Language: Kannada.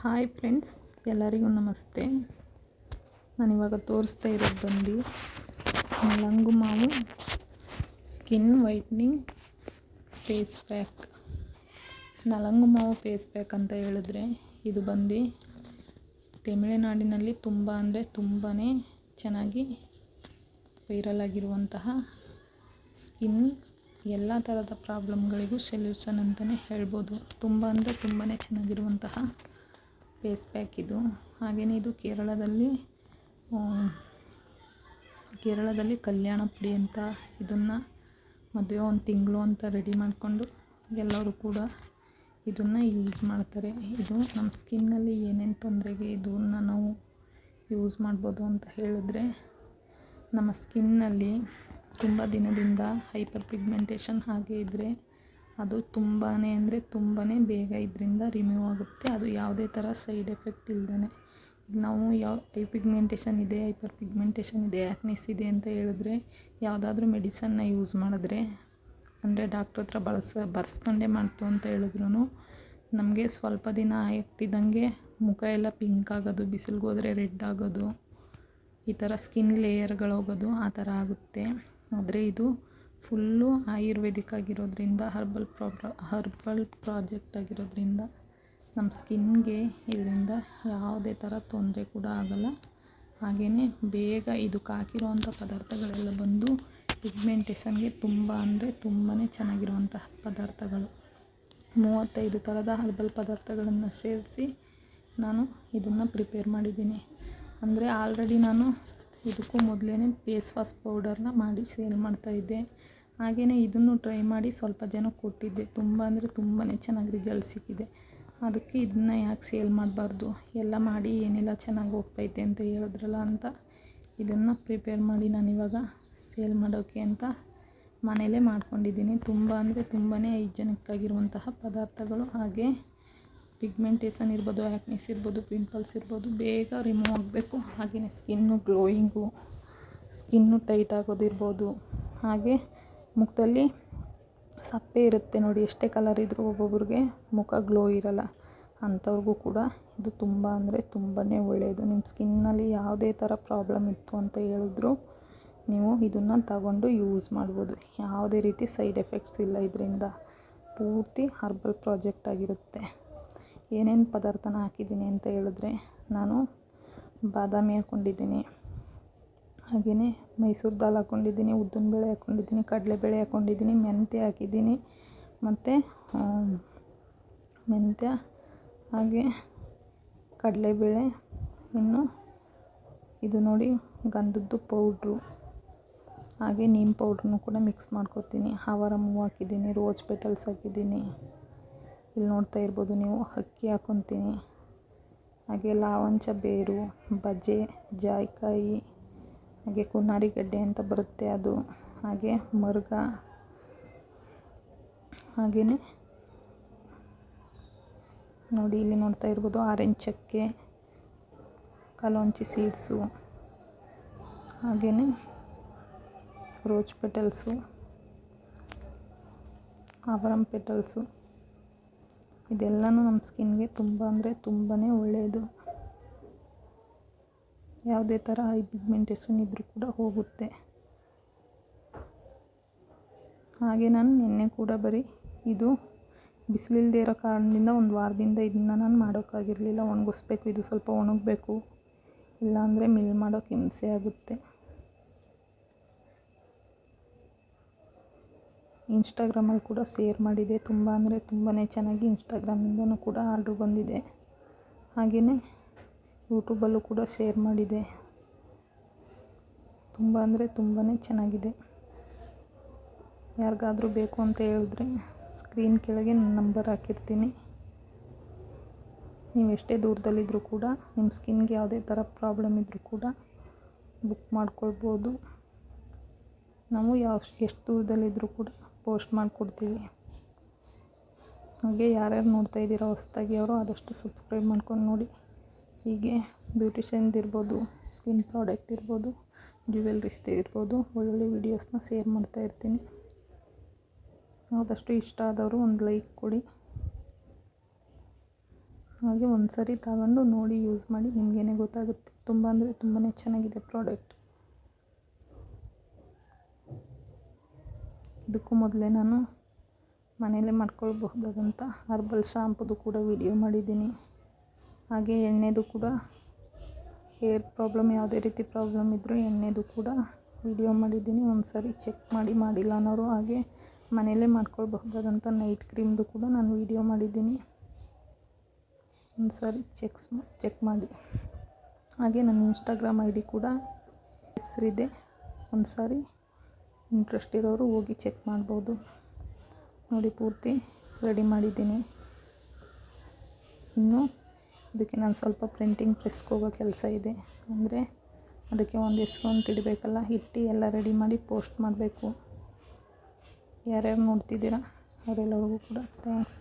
ಹಾಯ್ ಫ್ರೆಂಡ್ಸ್, ಎಲ್ಲರಿಗೂ ನಮಸ್ತೆ. ನಾನಿವಾಗ ತೋರಿಸ್ತಾ ಇರೋದು ಬಂದು ಲಂಗು ಮಾವು ಸ್ಕಿನ್ ವೈಟ್ನಿಂಗ್ ಫೇಸ್ ಪ್ಯಾಕ್ ನಲಂಗು ಮಾವು ಫೇಸ್ ಪ್ಯಾಕ್ ಅಂತ ಹೇಳಿದ್ರೆ ಇದು ಬಂದು ತಮಿಳುನಾಡಿನಲ್ಲಿ ತುಂಬ ಅಂದರೆ ತುಂಬಾ ಚೆನ್ನಾಗಿ ವೈರಲ್ ಆಗಿರುವಂತಹ ಸ್ಕಿನ್ ಎಲ್ಲ ಥರದ ಪ್ರಾಬ್ಲಮ್ಗಳಿಗೂ ಸೊಲ್ಯೂಷನ್ ಅಂತಲೇ ಹೇಳ್ಬೋದು. ತುಂಬ ಅಂದರೆ ತುಂಬಾ ಚೆನ್ನಾಗಿರುವಂತಹ ಫೇಸ್ ಪ್ಯಾಕ್ ಇದು. ಹಾಗೆಯೇ ಇದು ಕೇರಳದಲ್ಲಿ ಕೇರಳದಲ್ಲಿ ಕಲ್ಯಾಣ ಪುಡಿ ಅಂತ ಇದನ್ನು ಮದುವೆ ಒಂದು ತಿಂಗಳು ಅಂತ ರೆಡಿ ಮಾಡಿಕೊಂಡು ಎಲ್ಲರೂ ಕೂಡ ಇದನ್ನು ಯೂಸ್ ಮಾಡ್ತಾರೆ. ಇದು ನಮ್ಮ ಸ್ಕಿನ್ನಲ್ಲಿ ಏನೇನು ತೊಂದರೆಗೆ ಇದನ್ನು ನಾವು ಯೂಸ್ ಮಾಡ್ಬೋದು ಅಂತ ಹೇಳಿದ್ರೆ, ನಮ್ಮ ಸ್ಕಿನ್ನಲ್ಲಿ ತುಂಬ ದಿನದಿಂದ ಹೈಪರ್ ಪಿಗ್ಮೆಂಟೇಷನ್ ಹಾಗೆ ಇದ್ದರೆ ಅದು ತುಂಬಾ ಅಂದರೆ ತುಂಬಾ ಬೇಗ ಇದರಿಂದ ರಿಮೂವ್ ಆಗುತ್ತೆ. ಅದು ಯಾವುದೇ ಥರ ಸೈಡ್ ಎಫೆಕ್ಟ್ ಇಲ್ದೇ ನಾವು ಯಾವ ಐ ಪಿಗ್ಮೆಂಟೇಷನ್ ಇದೆ ಹೈಪರ್ ಪಿಗ್ಮೆಂಟೇಷನ್ ಇದೆ ಆ್ಯಕ್ನಿಸ್ ಇದೆ ಅಂತ ಹೇಳಿದ್ರೆ ಯಾವುದಾದ್ರೂ ಮೆಡಿಸನ್ನ ಯೂಸ್ ಮಾಡಿದ್ರೆ, ಅಂದರೆ ಡಾಕ್ಟ್ರ್ ಹತ್ರ ಬಳಸ, ಬರ್ಸ್ಕೊಂಡೇ ಮಾಡ್ತು ಅಂತ ಹೇಳಿದ್ರು ನಮಗೆ ಸ್ವಲ್ಪ ದಿನ ಆಗ್ತಿದ್ದಂಗೆ ಮುಖ ಎಲ್ಲ ಪಿಂಕ್ ಆಗೋದು, ಬಿಸಿಲಿಗೆ ಹೋದರೆ ರೆಡ್ ಆಗೋದು, ಈ ಥರ ಸ್ಕಿನ್ ಲೇಯರ್ಗಳು ಹೋಗೋದು, ಆ ಥರ ಆಗುತ್ತೆ. ಆದರೆ ಇದು ಫುಲ್ಲು ಆಯುರ್ವೇದಿಕ್ ಆಗಿರೋದ್ರಿಂದ ಹರ್ಬಲ್ ಪ್ರಾಬ್ಲ ಹರ್ಬಲ್ ಪ್ರಾಜೆಕ್ಟ್ ಆಗಿರೋದ್ರಿಂದ ನಮ್ಮ ಸ್ಕಿನ್ಗೆ ಇದರಿಂದ ಯಾವುದೇ ಥರ ತೊಂದರೆ ಕೂಡ ಆಗಲ್ಲ. ಹಾಗೆಯೇ ಬೇಗ ಇದಕ್ಕೆ ಪದಾರ್ಥಗಳೆಲ್ಲ ಬಂದು ಪಿಗ್ಮೆಂಟೇಷನ್ಗೆ ತುಂಬ ಅಂದರೆ ತುಂಬಾ ಚೆನ್ನಾಗಿರುವಂತಹ ಪದಾರ್ಥಗಳು. ಮೂವತ್ತೈದು ಥರದ ಹರ್ಬಲ್ ಪದಾರ್ಥಗಳನ್ನು ಸೇರಿಸಿ ನಾನು ಇದನ್ನು ಪ್ರಿಪೇರ್ ಮಾಡಿದ್ದೀನಿ. ಅಂದರೆ ಆಲ್ರೆಡಿ ನಾನು ಇದಕ್ಕೂ ಮೊದಲೇ ಫೇಸ್ ವಾಶ್ ಪೌಡರ್ನ ಮಾಡಿ ಸೇಲ್ ಮಾಡ್ತಾಯಿದ್ದೆ ಹಾಗೆಯೇ ಇದನ್ನು ಟ್ರೈ ಮಾಡಿ ಸ್ವಲ್ಪ ಜನ ಕೊಟ್ಟಿದ್ದೆ. ತುಂಬ ಅಂದರೆ ತುಂಬಾ ಚೆನ್ನಾಗಿ ರಿಸಲ್ಟ್ ಸಿಕ್ಕಿದೆ. ಅದಕ್ಕೆ ಇದನ್ನು ಯಾಕೆ ಸೇಲ್ ಮಾಡಬಾರ್ದು? ಎಲ್ಲ ಮಾಡಿ ಏನೆಲ್ಲ ಚೆನ್ನಾಗಿ ಹೋಗ್ತೈತೆ ಅಂತ ಹೇಳಿದ್ರಲ್ಲ ಅಂತ ಇದನ್ನು ಪ್ರಿಪೇರ್ ಮಾಡಿ ನಾನಿವಾಗ ಸೇಲ್ ಮಾಡೋಕ್ಕೆ ಅಂತ ಮನೇಲೇ ಮಾಡ್ಕೊಂಡಿದ್ದೀನಿ. ತುಂಬ ಅಂದರೆ ತುಂಬಾ ಹೈಜೆನಿಕ್ ಆಗಿರುವಂತಹ ಪದಾರ್ಥಗಳು. ಹಾಗೆ ಪಿಗ್ಮೆಂಟೇಷನ್ ಇರ್ಬೋದು ಆ್ಯಕ್ನೆಸ್ ಇರ್ಬೋದು ಪಿಂಪಲ್ಸ್ ಇರ್ಬೋದು, ಬೇಗ ರಿಮೂವ್ ಆಗಬೇಕು. ಹಾಗೆಯೇ ಸ್ಕಿನ್ನು ಗ್ಲೋಯಿಂಗು ಸ್ಕಿನ್ನು ಟೈಟ್ ಆಗೋದಿರ್ಬೋದು. ಹಾಗೆ ಮುಖದಲ್ಲಿ ಸಪ್ಪೆ ಇರುತ್ತೆ ನೋಡಿ, ಎಷ್ಟೇ ಕಲರ್ ಇದ್ದರೂ ಒಬ್ಬೊಬ್ರಿಗೆ ಮುಖ ಗ್ಲೋ ಇರಲ್ಲ. ಅಂಥವ್ರಿಗೂ ಕೂಡ ಇದು ತುಂಬ ಅಂದರೆ ತುಂಬಾ ಒಳ್ಳೆಯದು ನಿಮ್ಮ ಸ್ಕಿನ್ನಲ್ಲಿ ಯಾವುದೇ ಥರ ಪ್ರಾಬ್ಲಮ್ ಇತ್ತು ಅಂತ ಹೇಳಿದ್ರು ನೀವು ಇದನ್ನು ತಗೊಂಡು ಯೂಸ್ ಮಾಡ್ಬೋದು. ಯಾವುದೇ ರೀತಿ ಸೈಡ್ ಎಫೆಕ್ಟ್ಸ್ ಇಲ್ಲ ಇದರಿಂದ. ಪೂರ್ತಿ ಹರ್ಬಲ್ ಪ್ರಾಜೆಕ್ಟ್ ಆಗಿರುತ್ತೆ. ಏನೇನು ಪದಾರ್ಥನ ಹಾಕಿದ್ದೀನಿ ಅಂತ ಹೇಳಿದ್ರೆ ನಾನು ಬಾದಾಮಿ ಹಾಕ್ಕೊಂಡಿದ್ದೀನಿ ಹಾಗೆಯೇ ಮೈಸೂರು ದಾಲ್ ಹಾಕ್ಕೊಂಡಿದ್ದೀನಿ ಉದ್ದಿನಬೇಳೆ ಹಾಕ್ಕೊಂಡಿದ್ದೀನಿ ಕಡಲೆಬೇಳೆ ಹಾಕ್ಕೊಂಡಿದ್ದೀನಿ ಮೆಂತ್ಯ ಹಾಕಿದ್ದೀನಿ, ಮತ್ತು ಮೆಂತ್ಯ, ಹಾಗೆ ಕಡಲೆಬೇಳೆ ಇನ್ನು ಇದು ನೋಡಿ ಗಂಧದ್ದು ಪೌಡ್ರು, ಹಾಗೆ ನೀಮ್ ಪೌಡ್ರನ್ನು ಕೂಡ ಮಿಕ್ಸ್ ಮಾಡ್ಕೊತೀನಿ. ಹಾವರಂ ಹೂವು ಹಾಕಿದ್ದೀನಿ, ರೋಜ್ ಪೆಟಲ್ಸ್ ಹಾಕಿದ್ದೀನಿ. ಇಲ್ಲಿ ನೋಡ್ತಾ ಇರ್ಬೋದು ನೀವು ಅಕ್ಕಿ ಹಾಕೊತೀನಿ. ಹಾಗೆ ಲಾವಂಚ ಬೇರು, ಬಜೆ, ಜಾಯಿಕಾಯಿ, ಹಾಗೆ ಕುನ್ನಾರಿ ಗಡ್ಡೆ ಅಂತ ಬರುತ್ತೆ ಅದು. ಹಾಗೆ ಮರ್ಗ ಹಾಗೆಯೇ ನೋಡಿ ಇಲ್ಲಿ ನೋಡ್ತಾ ಇರ್ಬೋದು ಆರೆಂಜ್ ಚಕ್ಕೆ, ಕಲೋಂಚಿ ಸೀಡ್ಸು. ಹಾಗೆಯೇ ರೋಜ್ ಪೆಟಲ್ಸು, ಆವರಂ ಪೆಟಲ್ಸು. ಇದೆಲ್ಲನೂ ನಮ್ಮ ಸ್ಕಿನ್ಗೆ ತುಂಬ ಅಂದರೆ ತುಂಬಾ ಒಳ್ಳೆಯದು ಯಾವುದೇ ಥರ ಐ ಪಿಗ್ಮೆಂಟೇಷನ್ ಇದ್ದರೂ ಕೂಡ ಹೋಗುತ್ತೆ. ಹಾಗೆ ನಾನು ನಿನ್ನೆ ಕೂಡ ಬರೀ ಇದು ಬಿಸಿಲಿಲ್ಲದೆ ಇರೋ ಕಾರಣದಿಂದ ಒಂದು ವಾರದಿಂದ ಇದನ್ನ ನಾನು ಮಾಡೋಕ್ಕಾಗಿರಲಿಲ್ಲ. ಒಣಗಿಸ್ಬೇಕು, ಇದು ಸ್ವಲ್ಪ ಒಣಗಬೇಕು. ಇಲ್ಲಾಂದರೆ ಮಿಲ್ ಮಾಡೋಕ್ಕೆ ಹಿಂಸೆ ಆಗುತ್ತೆ. ಇನ್ಸ್ಟಾಗ್ರಾಮಲ್ಲಿ ಕೂಡ ಶೇರ್ ಮಾಡಿದೆ. ತುಂಬ ಅಂದರೆ ತುಂಬಾ ಚೆನ್ನಾಗಿ ಇನ್ಸ್ಟಾಗ್ರಾಮಿಂದನೂ ಕೂಡ ಆರ್ಡ್ರ್ ಬಂದಿದೆ. ಹಾಗೆಯೇ ಯೂಟ್ಯೂಬಲ್ಲೂ ಕೂಡ ಶೇರ್ ಮಾಡಿದೆ. ತುಂಬ ಅಂದರೆ ತುಂಬಾ ಚೆನ್ನಾಗಿದೆ. ಯಾರಿಗಾದ್ರೂ ಬೇಕು ಅಂತ ಹೇಳಿದ್ರೆ ಸ್ಕ್ರೀನ್ ಕೆಳಗೆ ನನ್ನ ನಂಬರ್ ಹಾಕಿರ್ತೀನಿ. ನೀವು ಎಷ್ಟೇ ದೂರದಲ್ಲಿದ್ದರೂ ಕೂಡ, ನಿಮ್ಮ ಸ್ಕಿನ್ಗೆ ಯಾವುದೇ ಥರ ಪ್ರಾಬ್ಲಮ್ ಇದ್ದರೂ ಕೂಡ ಬುಕ್ ಮಾಡ್ಕೊಳ್ಬೋದು. ನಾವು ಯಾವ, ಎಷ್ಟು ದೂರದಲ್ಲಿದ್ದರೂ ಕೂಡ ಪೋಸ್ಟ್ ಮಾಡಿಕೊಡ್ತೀವಿ. ಹಾಗೆ ಯಾರ್ಯಾರು ನೋಡ್ತಾ ಇದ್ದೀರೋ ಹೊಸ್ದಾಗಿ ಅವರು ಆದಷ್ಟು ಸಬ್ಸ್ಕ್ರೈಬ್ ಮಾಡ್ಕೊಂಡು ನೋಡಿ. ಹೀಗೆ ಬ್ಯೂಟಿಷಿಯನ್ದು ಇರ್ಬೋದು ಸ್ಕಿನ್ ಪ್ರಾಡಕ್ಟ್ ಇರ್ಬೋದು ಜ್ಯುವೆಲ್ರೀಸ್ ಇರ್ಬೋದು, ಒಳ್ಳೊಳ್ಳೆ ವೀಡಿಯೋಸ್ನ ಶೇರ್ ಮಾಡ್ತಾ ಇರ್ತೀನಿ. ಆದಷ್ಟು ಇಷ್ಟ ಆದವರು ಒಂದು ಲೈಕ್ ಕೊಡಿ. ಹಾಗೆ ಒಂದು ಸರಿ ತಗೊಂಡು ನೋಡಿ ಯೂಸ್ ಮಾಡಿ ನಿಮಗೇನೆ ಗೊತ್ತಾಗುತ್ತೆ. ತುಂಬ ಅಂದರೆ ತುಂಬಾ ಚೆನ್ನಾಗಿದೆ ಪ್ರಾಡಕ್ಟ್ ಇದಕ್ಕೂ ಮೊದಲೇ ನಾನು ಮನೆಯಲ್ಲೇ ಮಾಡ್ಕೊಳ್ಬಹುದಾದಂಥ ಹರ್ಬಲ್ ಶಾಂಪುದು ಕೂಡ ವಿಡಿಯೋ ಮಾಡಿದ್ದೀನಿ. ಹಾಗೆ ಎಣ್ಣೆದು ಕೂಡ ಹೇರ್ ಪ್ರಾಬ್ಲಮ್ ಯಾವುದೇ ರೀತಿ ಪ್ರಾಬ್ಲಮ್ ಇದ್ದರೂ ಎಣ್ಣೆದು ಕೂಡ ವಿಡಿಯೋ ಮಾಡಿದ್ದೀನಿ. ಒಂದು ಸಾರಿ ಚೆಕ್ ಮಾಡಿ ಮಾಡಿಲ್ಲ ಅನ್ನೋರು ಹಾಗೆ ಮನೆಯಲ್ಲೇ ಮಾಡ್ಕೊಳ್ಬಹುದಾದಂಥ ನೈಟ್ ಕ್ರೀಮ್ದು ಕೂಡ ನಾನು ವಿಡಿಯೋ ಮಾಡಿದ್ದೀನಿ. ಒಂದು ಸಾರಿ ಚೆಕ್ಸ್ ಚೆಕ್ ಮಾಡಿ. ಹಾಗೆ ನನ್ನ ಇನ್ಸ್ಟಾಗ್ರಾಮ್ ಐ ಡಿ ಕೂಡ ಹೆಸರಿದೆ. ಒಂದು ಸಾರಿ ಇಂಟ್ರೆಸ್ಟ್ ಇರೋರು ಹೋಗಿ ಚೆಕ್ ಮಾಡ್ಬೋದು. ನೋಡಿ ಪೂರ್ತಿ ರೆಡಿ ಮಾಡಿದ್ದೀನಿ. ಇನ್ನು ಅದಕ್ಕೆ ನಾನು ಸ್ವಲ್ಪ ಪ್ರಿಂಟಿಂಗ್ ಪ್ರೆಸ್ಗೆ ಹೋಗೋ ಕೆಲಸ ಇದೆ. ಅಂದರೆ ಅದಕ್ಕೆ ಒಂದು ಹೆಸ್ರು ತಿಡಬೇಕಲ್ಲ, ಇಟ್ಟು ಎಲ್ಲ ರೆಡಿ ಮಾಡಿ ಪೋಸ್ಟ್ ಮಾಡಬೇಕು. ಯಾರ್ಯಾರು ನೋಡ್ತಿದ್ದೀರಾ, ಅವರೆಲ್ಲರಿಗೂ ಕೂಡ ಥ್ಯಾಂಕ್ಸ್